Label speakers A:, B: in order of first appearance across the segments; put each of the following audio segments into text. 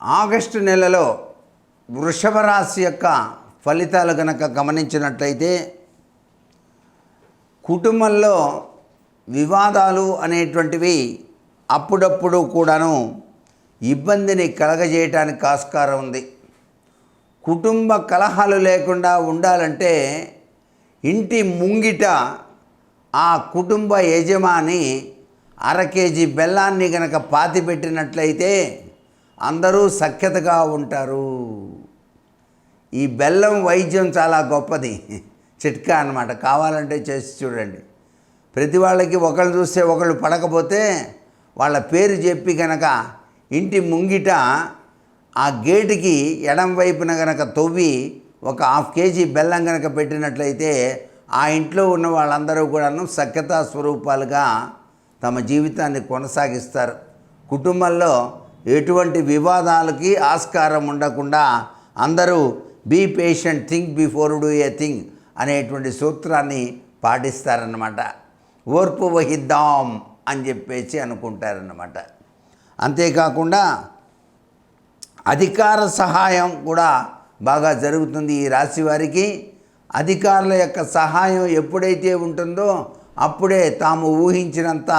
A: August నెలలో వృషభ రాశి యొక్క ఫలితాలు కనుక గమనించినట్లయితే కుటుంబంలో వివాదాలు అనేటువంటివి అప్పుడప్పుడు కూడాను ఇబ్బందిని కలగజేయటానికి ఆస్కారం ఉంది. కుటుంబ కలహాలు లేకుండా ఉండాలంటే ఇంటి ముంగిట ఆ కుటుంబ యజమాని అర కేజీ బెల్లాన్ని గనక పాతి పెట్టినట్లయితే అందరూ సఖ్యతగా ఉంటారు. ఈ బెల్లం వైద్యం చాలా గొప్పది. చిట్కా అన్నమాట. కావాలంటే చేసి చూడండి. ప్రతి వాళ్ళకి ఒకళ్ళు చూస్తే ఒకళ్ళు పడకపోతే వాళ్ళ పేరు చెప్పి కనుక ఇంటి ముంగిట ఆ గేటుకి ఎడం వైపున గనక తవ్వి ఒక హాఫ్ కేజీ బెల్లం కనుక పెట్టినట్లయితే ఆ ఇంట్లో ఉన్న వాళ్ళందరూ కూడాను సఖ్యతా స్వరూపాలుగా తమ జీవితాన్ని కొనసాగిస్తారు. కుటుంబంలో ఎటువంటి వివాదాలకి ఆస్కారం ఉండకుండా అందరూ be patient think before do a thing అనేటువంటి సూత్రాన్ని పాటిస్తారన్నమాట. ఓర్పు వహిద్దాం అని చెప్పేసి అనుకుంటారన్నమాట. అంతేకాకుండా అధికార సహాయం కూడా బాగా జరుగుతుంది ఈ రాశి వారికి. అధికారుల యొక్క సహాయం ఎప్పుడైతే ఉంటుందో అప్పుడే తాము ఊహించినంత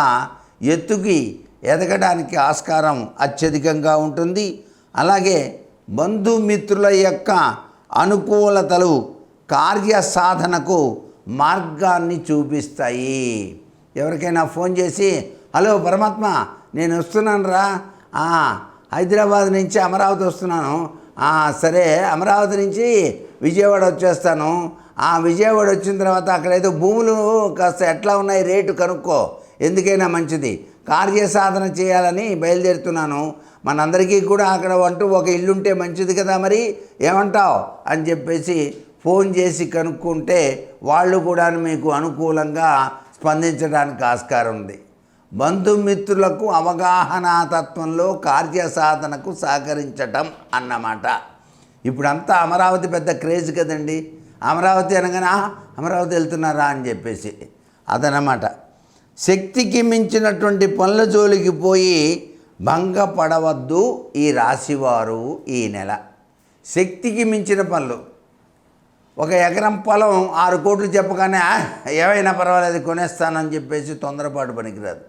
A: ఎత్తుకి ఎదగడానికి ఆస్కారం అత్యధికంగా ఉంటుంది. అలాగే బంధుమిత్రుల యొక్క అనుకూలతలు కార్య సాధనకు మార్గాన్ని చూపిస్తాయి. ఎవరికైనా ఫోన్ చేసి హలో పరమాత్మ నేను వస్తున్నాను రా హైదరాబాద్ నుంచి అమరావతి వస్తున్నాను. సరే అమరావతి నుంచి విజయవాడ వచ్చేస్తాను. ఆ విజయవాడ వచ్చిన తర్వాత అక్కడైతే భూములు కాస్త ఎట్లా ఉన్నాయి రేటు కనుక్కో. ఎందుకైనా మంచిది. కార్య సాధన చేయాలని బయలుదేరుతున్నాను. మనందరికీ కూడా అక్కడ అంటూ ఒక ఇల్లు ఉంటే మంచిది కదా మరి? ఏమంటావు? అని చెప్పేసి ఫోన్ చేసి కనుక్కుంటే వాళ్ళు కూడా మీకు అనుకూలంగా స్పందించడానికి ఆస్కారం ఉంది. బంధుమిత్రులకు అవగాహన తత్వంలో కార్యసాధనకు సహకరించటం అన్నమాట. ఇప్పుడంతా అమరావతి పెద్ద క్రేజ్ కదండి. అమరావతి అనగానే అమరావతి వెళ్తున్నారా? అని చెప్పేసి. అదనమాట శక్తికి మించినటువంటి పనుల జోలికి పోయి భంగపడవద్దు ఈ రాశివారు ఈ నెల. శక్తికి మించిన పనులు. ఒక ఎకరం పొలం ఆరు కోట్లు చెప్పగానే ఏవైనా ఏమైనా పర్వాలేదు కొనేస్తానని చెప్పేసి తొందరపాటు పనికిరాదు.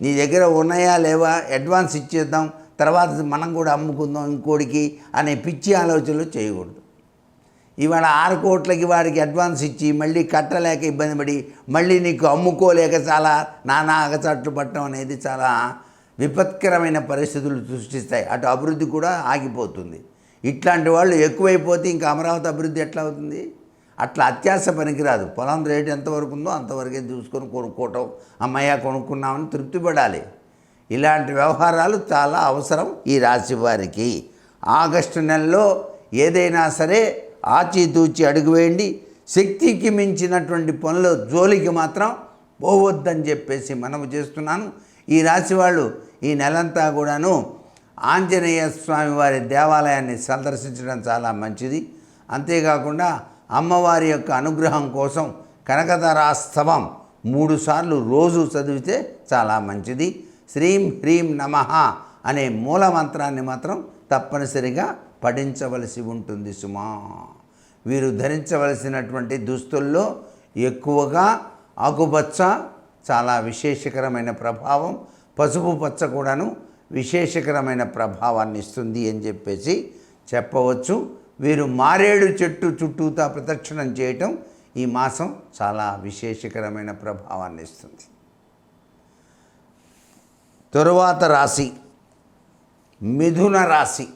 A: నీ దగ్గర ఉన్నాయా లేవా? అడ్వాన్స్ ఇచ్చేద్దాం. తర్వాత మనం కూడా అమ్ముకుందాం ఇంకోటికి అనే పిచ్చి ఆలోచనలు చేయకూడదు. ఇవాళ ఆరు కోట్లకి వాడికి అడ్వాన్స్ ఇచ్చి మళ్ళీ కట్టలేక ఇబ్బంది పడి మళ్ళీ నీకు అమ్ముకోలేక చాలా నానా అగచాట్లు పట్టడం అనేది చాలా విపత్కరమైన పరిస్థితులు సృష్టిస్తాయి. అటు అభివృద్ధి కూడా ఆగిపోతుంది. ఇట్లాంటి వాళ్ళు ఎక్కువైపోతే ఇంకా అమరావతి అభివృద్ధి ఎట్లా అవుతుంది? అట్లా అత్యాశ పనికిరాదు. పొలం రేటు ఎంతవరకు ఉందో అంతవరకే చూసుకొని కొనుక్కోవటం అమ్మయ్య కొనుక్కున్నామని తృప్తి పడాలి ఇలాంటి వ్యవహారాలు చాలా అవసరం ఈ రాశి వారికి. ఆగస్టు నెలలో ఏదైనా సరే ఆచితూచి అడుగు వేయండి. శక్తికి మించినటువంటి పనుల జోలికి మాత్రం పోవద్దని చెప్పేసి మనము చేస్తున్నాను. ఈ రాశి వాళ్ళు ఈ నెలంతా కూడాను ఆంజనేయ స్వామి వారి దేవాలయాన్ని సందర్శించడం చాలా మంచిది. అంతేకాకుండా అమ్మవారి యొక్క అనుగ్రహం కోసం కనకధరాస్తవం మూడుసార్లు రోజు చదివితే చాలా మంచిది. శ్రీం హ్రీం నమః అనే మూల మంత్రాన్ని మాత్రం తప్పనిసరిగా పఠించవలసి ఉంటుంది సుమా. వీరు ధరించవలసినటువంటి దుస్తుల్లో ఎక్కువగా ఆకుపచ్చ చాలా విశేషకరమైన ప్రభావం పసుపు పచ్చ కూడాను విశేషకరమైన ప్రభావాన్ని ఇస్తుంది అని చెప్పేసి చెప్పవచ్చు. వీరు మారేడు చెట్టు చుట్టూతా ప్రదక్షిణం చేయటం ఈ మాసం చాలా విశేషకరమైన ప్రభావాన్ని ఇస్తుంది. తరువాత రాశి మిథున రాశి.